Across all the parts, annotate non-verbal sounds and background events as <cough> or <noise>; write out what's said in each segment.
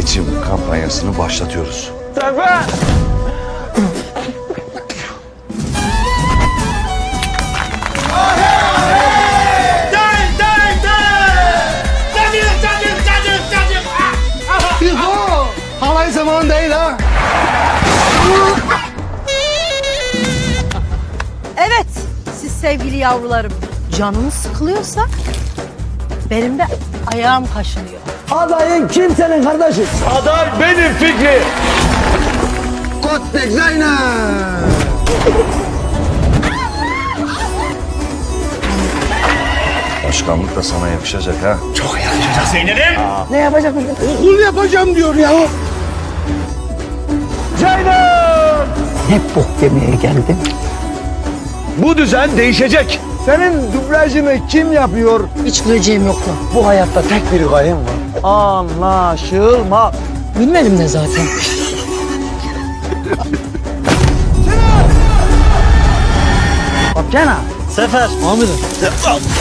seçim kampanyasını başlatıyoruz. Halay zamanı değil ha. Evet, siz sevgili yavrularım. Canınız sıkılıyorsa benim de ayağım kaşınıyor. Adayın kimsenin kardeşi? Aday benim Fikri. Kottek Zeynep. Başkanlık da sana yakışacak ha. Ne yapacakmış? Okul yapacağım diyor ya. Ne bok yemeye geldin? Bu düzen değişecek. Senin dublajını kim yapıyor? Hiç güleceğim yoktu. Bu hayatta tek bir gayem var. Anlaşılma. Bilmedim de zaten. Kaptana. Sefer. Amirim.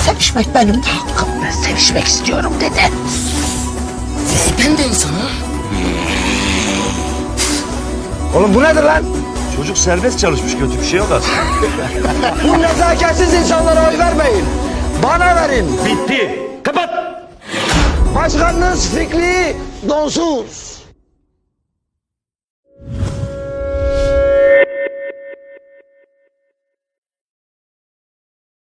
Sevişmek benim de hakkım. Ben sevişmek istiyorum dede. Ben de insanım. Oğlum bu nedir lan? Çocuk serbest çalışmış kötü bir şey yok aslında. <laughs> Bu nezakatsiz insanlara oy vermeyin. Bana verin. Bitti. Kapat. Başkanınız Fikri Donsuz.